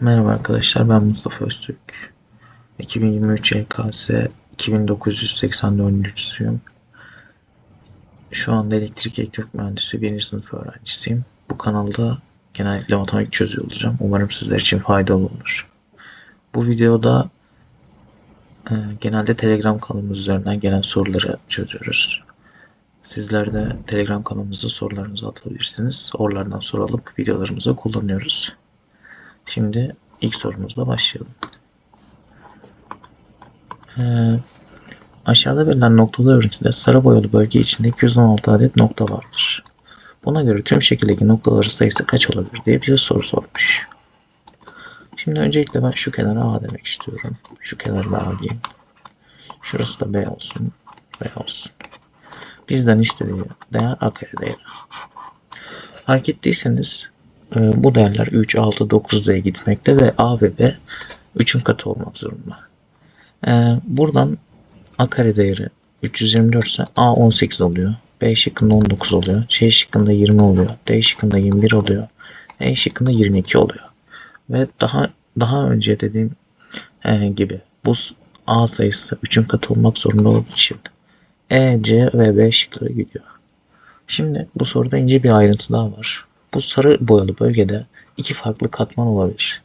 Merhaba arkadaşlar ben Mustafa Öztürk. 2023 YKS 2984'lüsüyüm. Şu anda elektrik elektrik mühendisi 1. sınıf öğrencisiyim. Bu kanalda genellikle matematik çözüyor olacağım. Umarım sizler için faydalı olur. Bu videoda e, genelde Telegram kanalımız üzerinden gelen soruları çözüyoruz. Sizler de Telegram kanalımızda sorularınızı atabilirsiniz. Oralardan soru alıp videolarımıza kullanıyoruz. Şimdi ilk sorumuzla başlayalım. Ee, aşağıda verilen noktalı örüntüde sarı boyalı bölge içinde 216 adet nokta vardır. Buna göre tüm şekildeki noktaların sayısı kaç olabilir diye bize soru sormuş. Şimdi öncelikle ben şu kenara A demek istiyorum. Şu kenara da A diyeyim. Şurası da B olsun. B olsun. Bizden istediği değer A kare değeri. Fark ettiyseniz bu değerler 3, 6, 9 diye gitmekte ve A ve B 3'ün katı olmak zorunda. E, buradan A kare değeri 324 ise A 18 oluyor. B şıkkında 19 oluyor. C şıkkında 20 oluyor. D şıkkında 21 oluyor. E şıkkında 22 oluyor. Ve daha daha önce dediğim e, gibi bu A sayısı 3'ün katı olmak zorunda olduğu için E, C ve B şıkları gidiyor. Şimdi bu soruda ince bir ayrıntı daha var. Bu sarı boyalı bölgede iki farklı katman olabilir.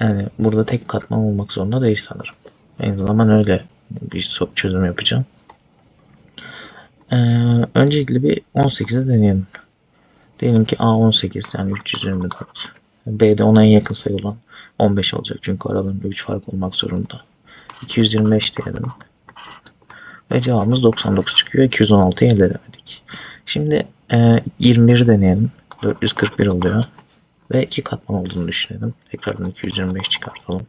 Yani burada tek katman olmak zorunda değil sanırım. En zaman öyle bir çözüm yapacağım. Ee, öncelikle bir 18'i deneyelim. Diyelim ki A 18 yani 324. B'de ona en yakın sayı olan 15 olacak. Çünkü aralarında 3 fark olmak zorunda. 225 diyelim. Ve cevabımız 99 çıkıyor. 216'yı elde edemedik. Şimdi e, 21 deneyelim. 441 oluyor. Ve iki katman olduğunu düşünelim. Tekrardan 225 çıkartalım.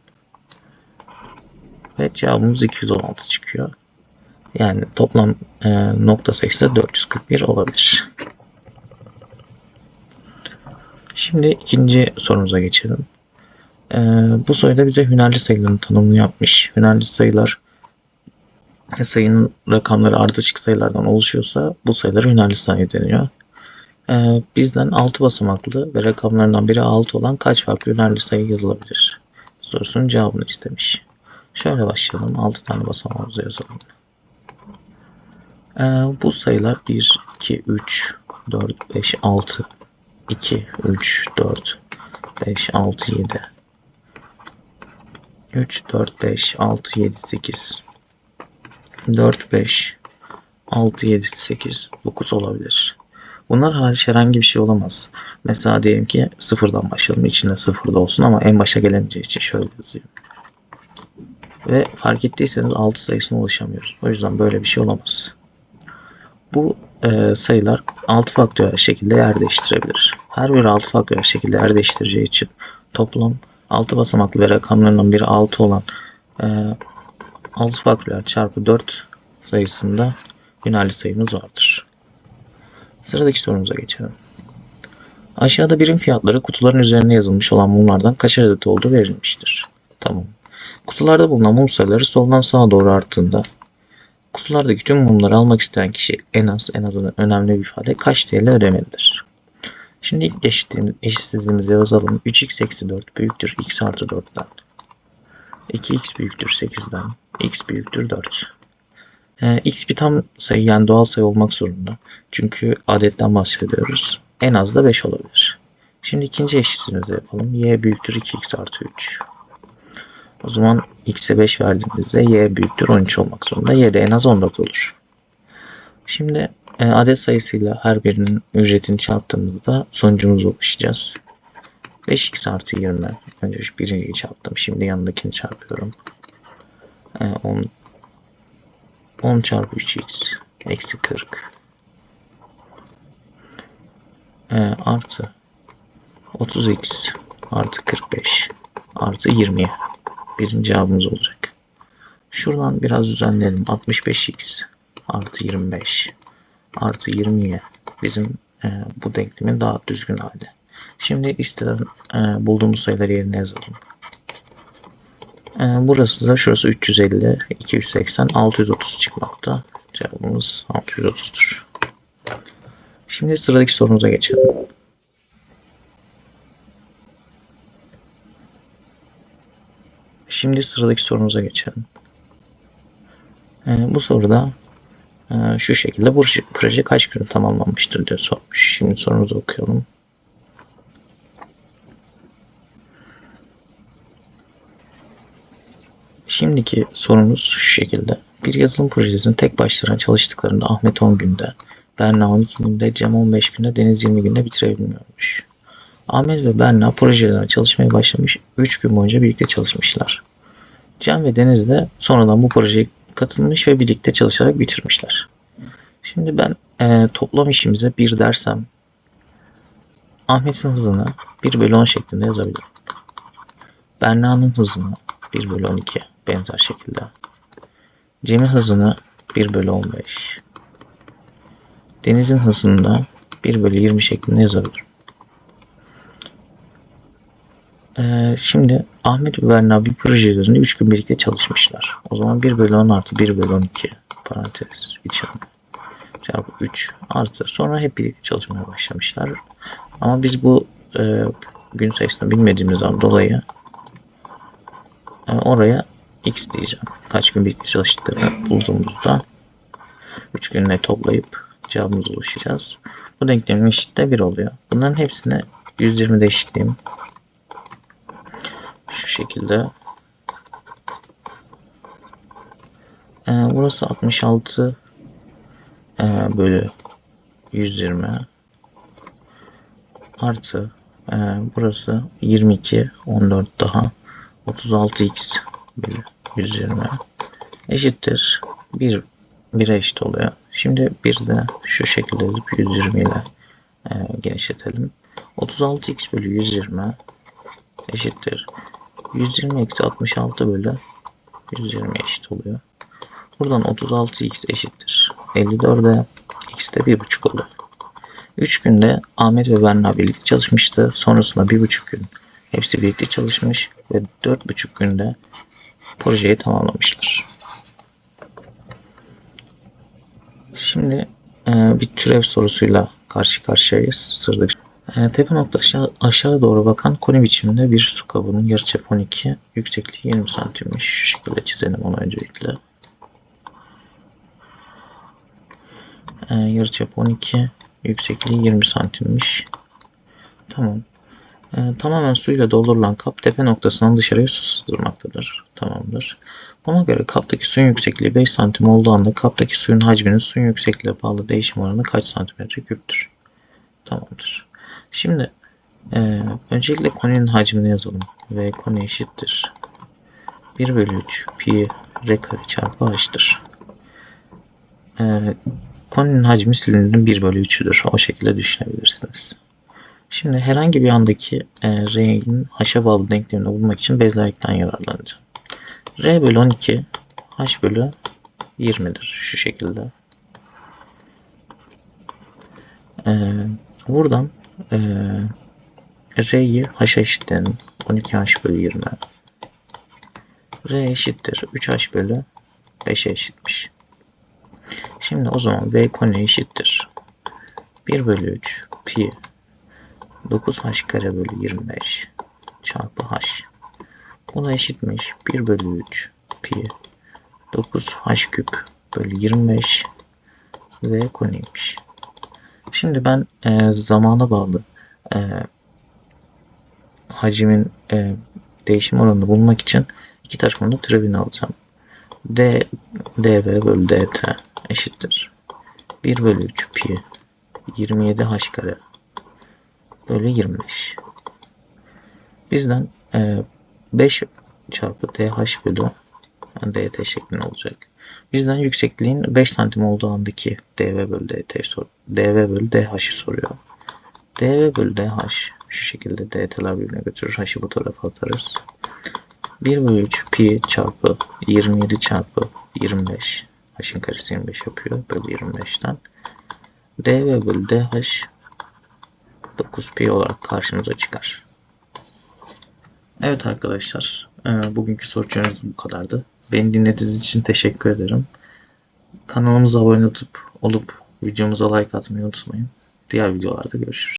Ve cevabımız 216 çıkıyor. Yani toplam e, nokta sayısı 441 olabilir. Şimdi ikinci sorumuza geçelim. E, bu soruda bize hünerli sayıların tanımını yapmış. Hünerli sayılar sayının rakamları ardışık sayılardan oluşuyorsa bu sayılara hünerli sayı deniyor. Ee, bizden 6 basamaklı ve rakamlarından biri 6 olan kaç farklı hünerli sayı yazılabilir? Sorusunun cevabını istemiş. Şöyle başlayalım. 6 tane basamağımızı yazalım. Ee, bu sayılar 1, 2, 3, 4, 5, 6, 2, 3, 4, 5, 6, 7, 3, 4, 5, 6, 7, 8, 4, 5, 6, 7, 8, 9 olabilir. Bunlar hariç herhangi bir şey olamaz. Mesela diyelim ki sıfırdan başlayalım. İçinde sıfır da olsun ama en başa gelemeyeceği için şöyle yazayım. Ve fark ettiyseniz 6 sayısına ulaşamıyoruz. O yüzden böyle bir şey olamaz. Bu e, sayılar 6 faktöriyel şekilde yer değiştirebilir. Her biri 6 faktöriyel şekilde yer değiştireceği için toplam 6 basamaklı ve rakamlarından biri 6 olan e, 6 faktöriyel çarpı 4 sayısında hünerli sayımız vardır. Sıradaki sorumuza geçelim. Aşağıda birim fiyatları kutuların üzerine yazılmış olan mumlardan kaç adet olduğu verilmiştir. Tamam. Kutularda bulunan mum sayıları soldan sağa doğru arttığında kutulardaki tüm mumları almak isteyen kişi en az en az önemli bir ifade kaç TL ödemelidir. Şimdi ilk eşitsizliğimizi yazalım. 3x eksi 4 büyüktür x artı 4'ten. 2x büyüktür 8'den. x büyüktür 4. Ee, x bir tam sayı yani doğal sayı olmak zorunda. Çünkü adetten bahsediyoruz. En az da 5 olabilir. Şimdi ikinci eşitliğimizi yapalım. y büyüktür 2x artı 3. O zaman x'e 5 verdiğimizde y büyüktür 13 olmak zorunda. y de en az 14 olur. Şimdi e, adet sayısıyla her birinin ücretini çarptığımızda sonucumuza ulaşacağız. 5x artı 20. Önce şu çarptım. Şimdi yanındakini çarpıyorum. E, 10 10 çarpı 3x eksi 40 e, artı 30x artı 45 artı 20 bizim cevabımız olacak. Şuradan biraz düzenleyelim. 65x artı 25 artı 20'ye bizim e, bu denklemin daha düzgün hali. Şimdi istenen e, bulduğumuz sayıları yerine yazalım. Ee, burası da şurası 350, 280, 630 çıkmakta. Cevabımız 630'dur. Şimdi sıradaki sorumuza geçelim. Şimdi sıradaki sorumuza geçelim. Ee, bu soruda e, şu şekilde bu proje kaç gün tamamlanmıştır diye sormuş. Şimdi sorumuzu okuyalım. Şimdiki sorumuz şu şekilde. Bir yazılım projesini tek başlarına çalıştıklarında Ahmet 10 günde, Berna 12 günde, Cem 15 günde, Deniz 20 günde bitirebilmiyormuş. Ahmet ve Berna projelerine çalışmaya başlamış 3 gün boyunca birlikte çalışmışlar. Cem ve Deniz de sonradan bu projeye katılmış ve birlikte çalışarak bitirmişler. Şimdi ben e, toplam işimize bir dersem Ahmet'in hızını 1 bölü 10 şeklinde yazabilirim. Berna'nın hızını 1 bölü 12 benzer şekilde. Cem'in hızını 1 bölü 15. Deniz'in hızını da 1 bölü 20 şeklinde yazabilirim. Ee, şimdi Ahmet ve Berna bir proje üzerinde 3 gün birlikte çalışmışlar. O zaman 1 bölü 10 artı 1 bölü 12 parantez içinde çarpı 3 artı sonra hep birlikte çalışmaya başlamışlar. Ama biz bu e, gün sayısını bilmediğimizden dolayı oraya x diyeceğim. Kaç gün birlikte çalıştıklarını bulduğumuzda 3 günle toplayıp cevabımıza ulaşacağız. Bu denklemin eşit de 1 oluyor. Bunların hepsini 120'de eşitleyeyim. Şu şekilde. Ee, burası 66 e, bölü 120 artı e, burası 22 14 daha 36x bölü 120 eşittir 1 1'e eşit oluyor. Şimdi bir de şu şekilde yazıp 120 ile e, genişletelim. 36x bölü 120 eşittir 120 eksi 66 bölü 120 eşit oluyor. Buradan 36x eşittir 54'e x de 1,5 oluyor. 3 günde Ahmet ve Berna birlikte çalışmıştı. Sonrasında 1,5 gün hepsi birlikte çalışmış ve 4,5 günde projeyi tamamlamışlar. Şimdi e, bir türev sorusuyla karşı karşıyayız. Sıradaki e, tepe nokta aşağı, doğru bakan koni biçiminde bir su kabının yarıçapı 12, yüksekliği 20 santimmiş. Şu şekilde çizelim onu öncelikle. E, yarıçapı 12, yüksekliği 20 santimmiş. Tamam. E, tamamen suyla doldurulan kap tepe noktasından dışarıya su sızdırmaktadır. Tamamdır. Buna göre kaptaki suyun yüksekliği 5 santim olduğu anda kaptaki suyun hacminin suyun yüksekliğe bağlı değişim oranı kaç santimetre küptür? Tamamdır. Şimdi e, öncelikle koninin hacmini yazalım. V koni eşittir. 1 bölü 3 pi r kare çarpı h'tır. E, koninin hacmi silindirin 1 bölü 3'üdür. O şekilde düşünebilirsiniz. Şimdi herhangi bir andaki e, r'nin h'a bağlı denklemini bulmak için benzerlikten yararlanacağım. r bölü 12 h bölü 20'dir. Şu şekilde. E, buradan e, R'yi H'a eşitleyelim. 12H bölü 20. R eşittir. 3H bölü 5'e eşitmiş. Şimdi o zaman V koni eşittir. 1 bölü 3 pi 9H kare bölü 25 çarpı H. Bu da eşitmiş. 1 bölü 3 pi 9H küp bölü 25 V koniymiş. Şimdi ben e, zamana bağlı e, hacimin e, değişim oranını bulmak için iki tarafın da türevini alacağım. D, dv bölü dt eşittir. 1 bölü 3 pi 27 h kare bölü 25. Bizden e, 5 çarpı dh bölü yani dt şeklinde olacak. Bizden yüksekliğin 5 santim olduğu andaki dv bölü dt sor dv bölü dh'ı soruyor. dv bölü dh şu şekilde dt'ler birbirine götürür. h'ı bu tarafa atarız. 1 bölü 3 pi çarpı 27 çarpı 25 h'ın karesi 25 yapıyor. Bölü 25'ten dv bölü dh 9 pi olarak karşımıza çıkar. Evet arkadaşlar. Bugünkü soru çözümümüz bu kadardı. Beni dinlediğiniz için teşekkür ederim. Kanalımıza abone olup, olup videomuza like atmayı unutmayın. Diğer videolarda görüşürüz.